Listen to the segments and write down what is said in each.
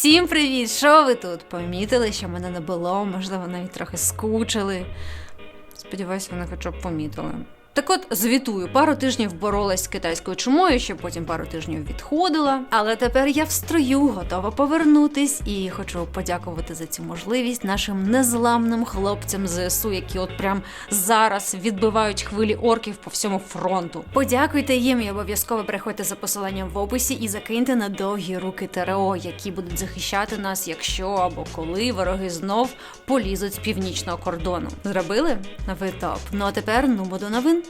Всім привіт! Що ви тут? Помітили, що мене не було, можливо, навіть трохи скучили. Сподіваюсь, вони хоча б помітили. Так от звітую, пару тижнів боролась з китайською чумою, ще потім пару тижнів відходила. Але тепер я в строю, готова повернутись і хочу подякувати за цю можливість нашим незламним хлопцям ЗСУ, які от прям зараз відбивають хвилі орків по всьому фронту. Подякуйте їм і обов'язково переходьте за посиланням в описі і закиньте на довгі руки ТРО, які будуть захищати нас, якщо або коли вороги знов полізуть з північного кордону. Зробили? Ви топ. Ну а тепер ну до новин.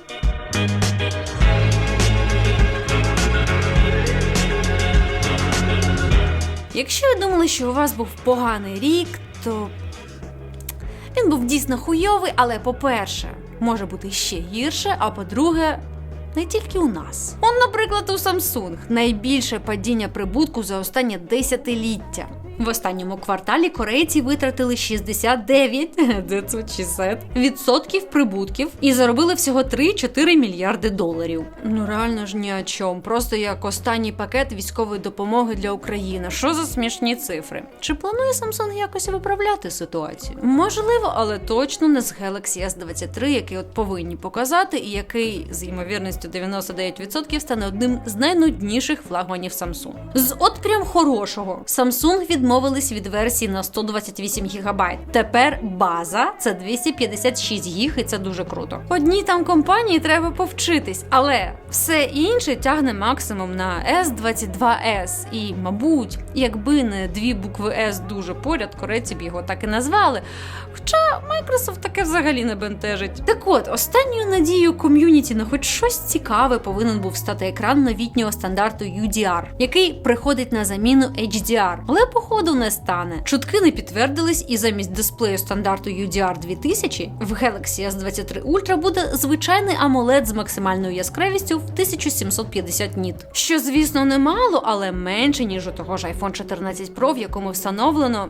Якщо ви думали, що у вас був поганий рік, то він був дійсно хуйовий, але по-перше, може бути ще гірше, а по-друге, не тільки у нас. Он, наприклад, у Samsung найбільше падіння прибутку за останнє десятиліття. В останньому кварталі корейці витратили 69 that's what she відсотків прибутків і заробили всього 3-4 мільярди доларів. Ну реально ж ні о чому. Просто як останній пакет військової допомоги для України. Що за смішні цифри? Чи планує Samsung якось виправляти ситуацію? Можливо, але точно не з Galaxy S23, який от повинні показати, і який з ймовірністю 99% стане одним з найнудніших флагманів Samsung. З от прям хорошого Samsung відмовились від версії на 128 ГБ. Тепер база це 256 гіг, і це дуже круто. Одній там компанії треба повчитись, але все інше тягне максимум на S22S. І, мабуть, якби не дві букви S дуже поряд, корейці б його так і назвали. Хоча Microsoft таке взагалі не бентежить. Так от, останньою надією ком'юніті на хоч щось цікаве повинен був стати екран новітнього стандарту UDR, який приходить на заміну HDR, але походу не стане. Чутки не підтвердились, і замість дисплею стандарту UDR 2000 в Galaxy S23 Ultra буде звичайний AMOLED з максимальною яскравістю в 1750 ніт. Що, звісно, немало, але менше ніж у того ж iPhone 14 Pro, в якому встановлено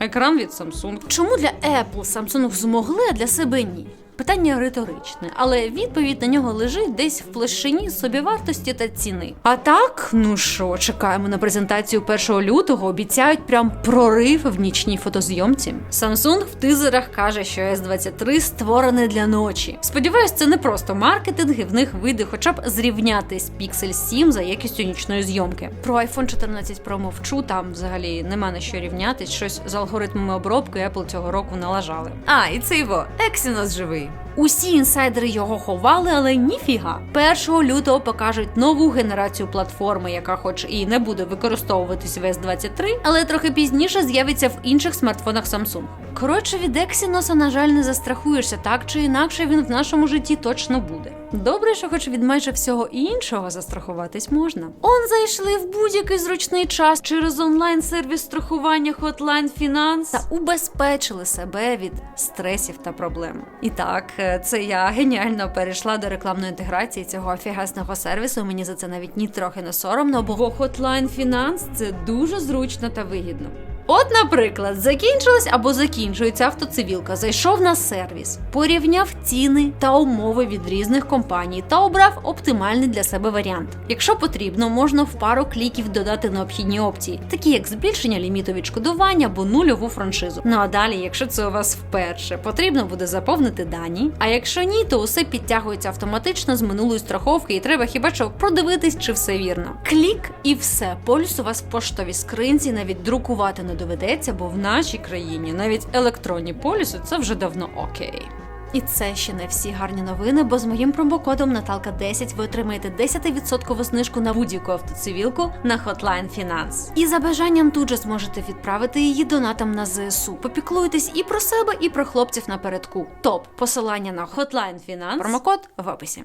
Екран від Samsung. Чому для Apple Samsung змогли, а для себе ні? Питання риторичне, але відповідь на нього лежить десь в площині собівартості та ціни. А так, ну що, чекаємо на презентацію 1 лютого. Обіцяють прям прорив в нічній фотозйомці. Samsung в тизерах каже, що S23 створений для ночі. Сподіваюсь, це не просто маркетинг, і в них вийде хоча б зрівнятись Pixel 7 за якістю нічної зйомки. Про iPhone 14 Pro мовчу, там взагалі нема на що рівнятись. Щось з алгоритмами обробки Apple цього року налажали. А, і це його Exynos живий. Усі інсайдери його ховали, але ніфіга. 1 лютого покажуть нову генерацію платформи, яка, хоч і не буде використовуватись в S23, але трохи пізніше з'явиться в інших смартфонах Samsung. Коротше, від Exynos, на жаль, не застрахуєшся, так чи інакше він в нашому житті точно буде. Добре, що хоч від майже всього іншого застрахуватись можна. Он зайшли в будь-який зручний час через онлайн-сервіс страхування Hotline Finance та убезпечили себе від стресів та проблем. І так, е, це я геніально перейшла до рекламної інтеграції цього офігасного сервісу. Мені за це навіть ні трохи не соромно, бо Hotline Finance – це дуже зручно та вигідно. От, наприклад, закінчилась або закінчується автоцивілка, зайшов на сервіс, порівняв ціни та умови від різних компаній та обрав оптимальний для себе варіант. Якщо потрібно, можна в пару кліків додати необхідні опції, такі як збільшення ліміту відшкодування або нульову франшизу. Ну а далі, якщо це у вас вперше, потрібно буде заповнити дані. А якщо ні, то усе підтягується автоматично з минулої страховки, і треба хіба що продивитись, чи все вірно. Клік і все. Полюс у вас в поштовій скринці навіть друкувати не доведеться, бо в нашій країні навіть електронні полюси це вже давно окей. І це ще не всі гарні новини, бо з моїм промокодом Наталка 10 ви отримаєте 10% знижку на будь-яку автоцивілку на Hotline Finance. І за бажанням тут же зможете відправити її донатам на ЗСУ. Попіклуйтесь і про себе, і про хлопців напередку. Топ посилання на Hotline Finance, промокод в описі.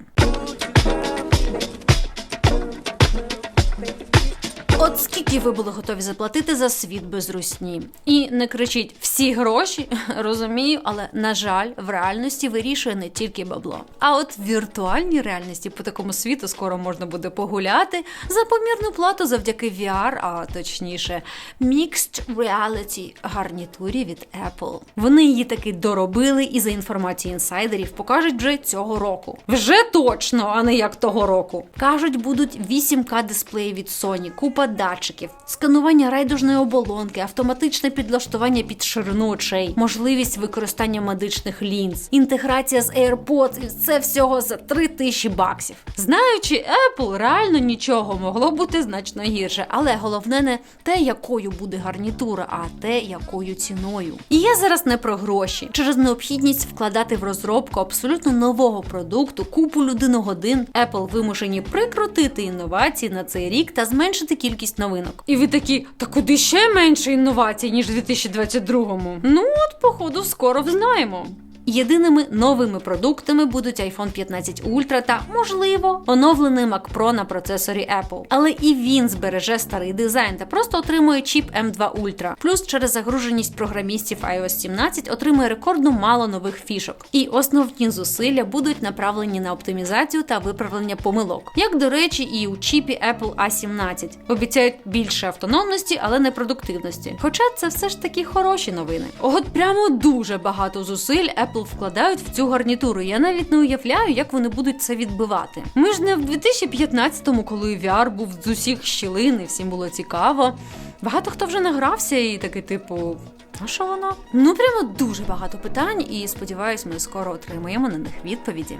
От скільки ви були готові заплатити за світ без русні? І не кричіть всі гроші, розумію, але на жаль, в реальності вирішує не тільки бабло. А от в віртуальній реальності по такому світу скоро можна буде погуляти за помірну плату завдяки VR, а точніше, Mixed Reality гарнітурі від Apple. Вони її таки доробили і за інформацією інсайдерів покажуть вже цього року. Вже точно, а не як того року. Кажуть, будуть 8К дисплеї від Sony, купа датчиків, сканування райдужної оболонки, автоматичне підлаштування під ширину очей, можливість використання медичних лінз, інтеграція з AirPods і це всього за 3 тисячі баксів. Знаючи Apple, реально нічого могло бути значно гірше, але головне не те, якою буде гарнітура, а те, якою ціною. І я зараз не про гроші. Через необхідність вкладати в розробку абсолютно нового продукту купу людиногодин, Apple вимушені прикрутити інновації на цей рік та зменшити кількість новинок. І ви такі, та куди ще менше інновацій, ніж у 2022-му? Ну от, походу, скоро взнаємо. Єдиними новими продуктами будуть iPhone 15 Ultra та, можливо, оновлений Mac Pro на процесорі Apple. Але і він збереже старий дизайн та просто отримує чіп M2 Ultra. Плюс через загруженість програмістів iOS 17 отримує рекордно мало нових фішок. І основні зусилля будуть направлені на оптимізацію та виправлення помилок. Як до речі, і у чіпі Apple A17 обіцяють більше автономності, але не продуктивності. Хоча це все ж таки хороші новини. От прямо дуже багато зусиль Apple вкладають в цю гарнітуру. Я навіть не уявляю, як вони будуть це відбивати. Ми ж не в 2015-му, коли VR був з усіх щілин, і всім було цікаво. Багато хто вже награвся і такий, типу. А що воно? Ну прямо дуже багато питань, і сподіваюсь, ми скоро отримаємо на них відповіді.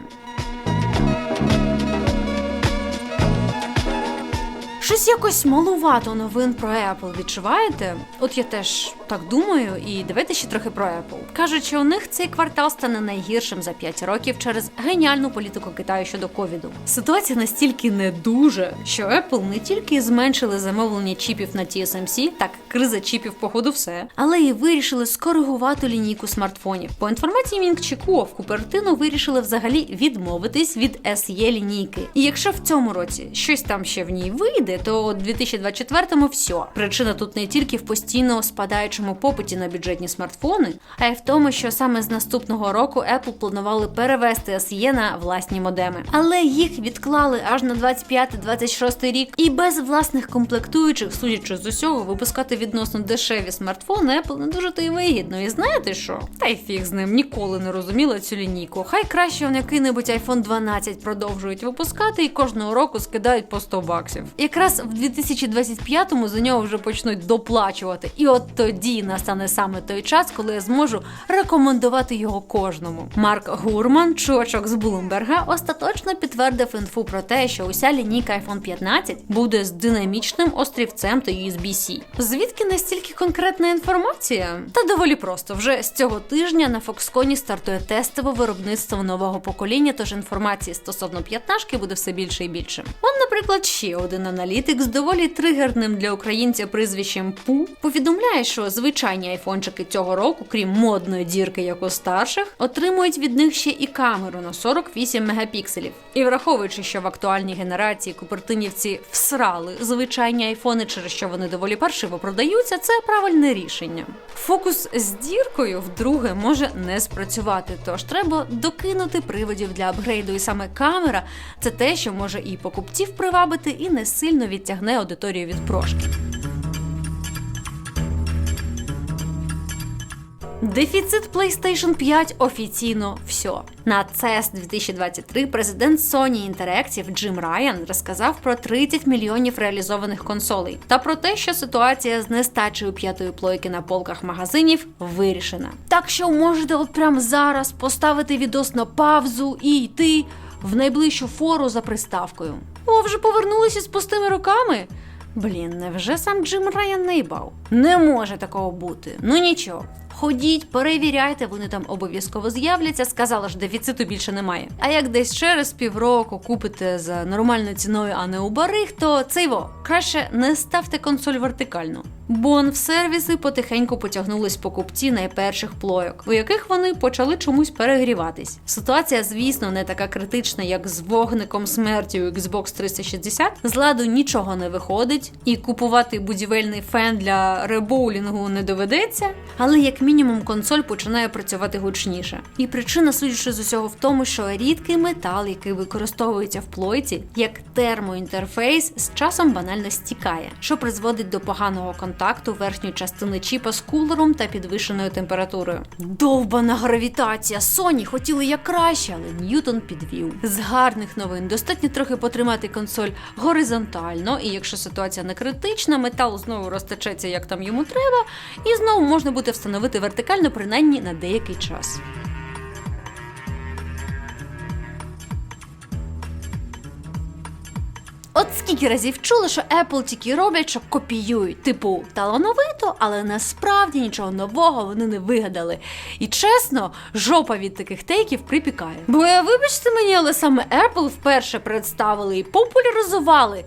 Щось якось малувато новин про Apple відчуваєте? От я теж так думаю, і давайте ще трохи про Apple. Кажуть, що у них цей квартал стане найгіршим за 5 років через геніальну політику Китаю щодо ковіду. Ситуація настільки не дуже, що Apple не тільки зменшили замовлення чіпів на TSMC, так криза чіпів, походу, все, але і вирішили скоригувати лінійку смартфонів. По інформації Мінкчеку, в Купертину вирішили взагалі відмовитись від SE лінійки. І якщо в цьому році щось там ще в ній вийде, то у 2024-му все. Причина тут не тільки в постійно спадаючому попиті на бюджетні смартфони, а й в тому, що саме з наступного року Apple планували перевести SE на власні модеми. Але їх відклали аж на 25-26 рік, і без власних комплектуючих, судячи з усього, випускати відносно дешеві смартфони Apple не дуже то й вигідно. І знаєте що? Та й фіг з ним ніколи не розуміла цю лінійку. Хай краще вони який-небудь iPhone 12 продовжують випускати і кожного року скидають по 100 баксів. Якраз в 2025-му за нього вже почнуть доплачувати. І от тоді настане саме той час, коли я зможу рекомендувати його кожному. Марк Гурман, чувачок з Блумберга, остаточно підтвердив інфу про те, що уся лінійка iPhone 15 буде з динамічним острівцем та USB-C. Звідки настільки конкретна інформація? Та доволі просто. Вже з цього тижня на Foxconn стартує тестове виробництво нового покоління, тож інформації стосовно п'ятнашки буде все більше і більше. Он, наприклад, ще один аналітик з доволі тригерним для українця прізвищем Пу повідомляє, що звичайні айфончики цього року, крім модної дірки, як у старших, отримують від них ще і камеру на 48 мегапікселів. І враховуючи, що в актуальній генерації купертинівці всрали звичайні айфони, через що вони доволі паршиво продаються, це правильне рішення. Фокус з діркою вдруге може не спрацювати, тож треба докинути приводів для апгрейду, і саме камера це те, що може і покупців привабити, і не сильно відтягне аудиторію від прошки. Дефіцит PlayStation 5 офіційно все. На CES 2023 президент Sony Interactive Джим Райан розказав про 30 мільйонів реалізованих консолей та про те, що ситуація з нестачею п'ятої плойки на полках магазинів вирішена. Так що можете от прямо зараз поставити відос на павзу і йти в найближчу фору за приставкою. О, вже повернулися з пустими руками. Блін, невже сам Джим Райан наїбав? Не може такого бути. Ну нічого. Ходіть, перевіряйте, вони там обов'язково з'являться. Сказала ж, дефіциту більше немає. А як десь через півроку купите за нормальною ціною, а не у барих, то цей во краще не ставте консоль вертикально. Бон в сервіси потихеньку потягнулись покупці найперших плойок, у яких вони почали чомусь перегріватись. Ситуація, звісно, не така критична, як з вогником смерті у Xbox 360. З ладу нічого не виходить, і купувати будівельний фен для ребоулінгу не доведеться. Але як мінімум консоль починає працювати гучніше. І причина, судячи з усього, в тому, що рідкий метал, який використовується в плойці, як термоінтерфейс, з часом банально стікає, що призводить до поганого контакту верхньої частини чіпа з кулером та підвищеною температурою. Довбана гравітація! Sony хотіли як краще, але Ньютон підвів. З гарних новин достатньо трохи потримати консоль горизонтально, і якщо ситуація не критична, метал знову розтечеться як там йому треба, і знову можна буде встановити вертикально принаймні на деякий час. От скільки разів чули, що Apple тільки роблять, що копіюють. Типу, талановито, але насправді нічого нового вони не вигадали. І чесно, жопа від таких тейків припікає. Бо вибачте мені, але саме Apple вперше представили і популяризували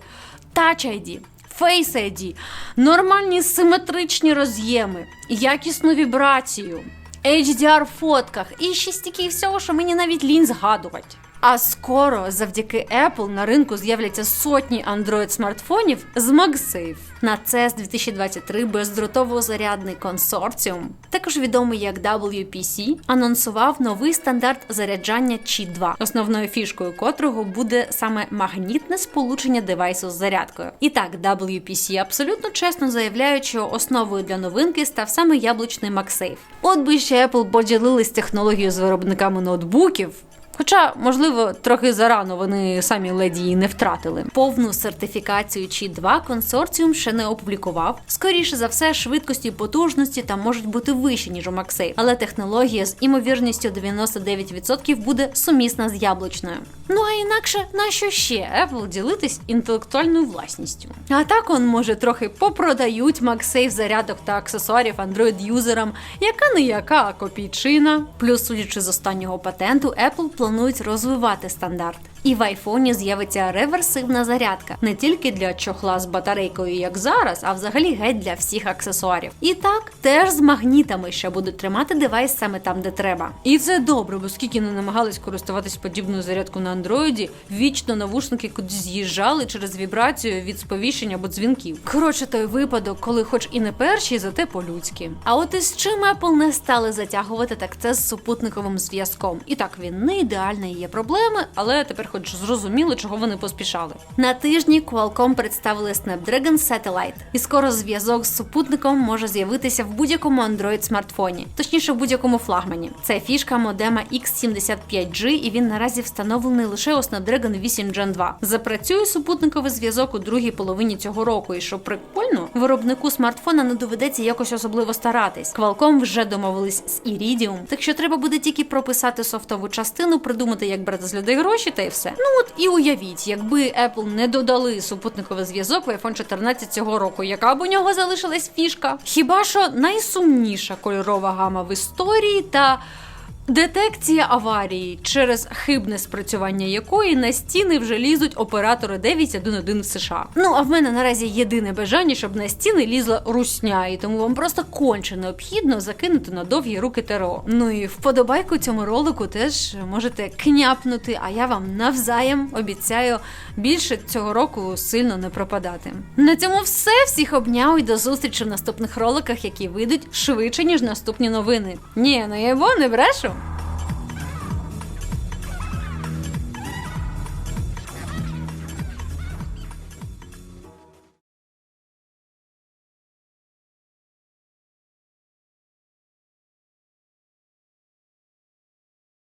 Touch ID. Face ID, нормальні симетричні роз'єми, якісну вібрацію, HDR-фотках і ще стільки всього, що мені навіть лінь згадувати. А скоро завдяки Apple на ринку з'являться сотні Android смартфонів з MagSafe. На CES 2023 бездротово-зарядний консорціум, також відомий як WPC, анонсував новий стандарт заряджання Qi 2, основною фішкою котрого буде саме магнітне сполучення девайсу з зарядкою. І так, WPC абсолютно чесно заявляють, що основою для новинки став саме яблучний MagSafe. От би ще Apple поділились технологією з виробниками ноутбуків. Хоча, можливо, трохи зарано вони самі леді її не втратили. Повну сертифікацію чи 2 консорціум ще не опублікував. Скоріше за все, швидкості і потужності там можуть бути вищі, ніж у MagSafe, але технологія з імовірністю 99% буде сумісна з яблучною. Ну а інакше на що ще Apple ділитись інтелектуальною власністю? А так он може трохи попродають MagSafe зарядок та аксесуарів Android-юзерам, яка не яка, а копійчина. Плюс, судячи з останнього патенту, Apple планують розвивати стандарт. І в айфоні з'явиться реверсивна зарядка не тільки для чохла з батарейкою, як зараз, а взагалі геть для всіх аксесуарів. І так, теж з магнітами, що будуть тримати девайс саме там, де треба. І це добре, бо скільки не намагались користуватись подібною зарядкою на андроїді, вічно навушники кудись з'їжджали через вібрацію від сповіщень або дзвінків. Коротше, той випадок, коли, хоч і не перші, зате по-людськи. А от із чим Apple не стали затягувати, так це з супутниковим зв'язком. І так він не ідеальний, є проблеми, але тепер хоч зрозуміли, чого вони поспішали. На тижні Qualcomm представили Snapdragon Satellite, і скоро зв'язок з супутником може з'явитися в будь-якому Android смартфоні, точніше в будь-якому флагмані. Це фішка модема X75G, і він наразі встановлений лише у Snapdragon 8 Gen 2. Запрацює супутниковий зв'язок у другій половині цього року, і що прикольно, виробнику смартфона не доведеться якось особливо старатись. Qualcomm вже домовились з Iridium, так що треба буде тільки прописати софтову частину, придумати, як брати з людей гроші, та й все. Ну от і уявіть, якби Apple не додали супутниковий зв'язок в iPhone 14 цього року, яка б у нього залишилась фішка? Хіба що найсумніша кольорова гама в історії та. Детекція аварії, через хибне спрацювання якої на стіни вже лізуть оператори 911 в США. Ну а в мене наразі єдине бажання, щоб на стіни лізла русня, і тому вам просто конче необхідно закинути на довгі руки ТРО. Ну і вподобайку цьому ролику теж можете княпнути, а я вам навзаєм обіцяю більше цього року сильно не пропадати. На цьому все. Всіх обняв і до зустрічі в наступних роликах, які вийдуть швидше ніж наступні новини. Ні, ну я бо не брешу.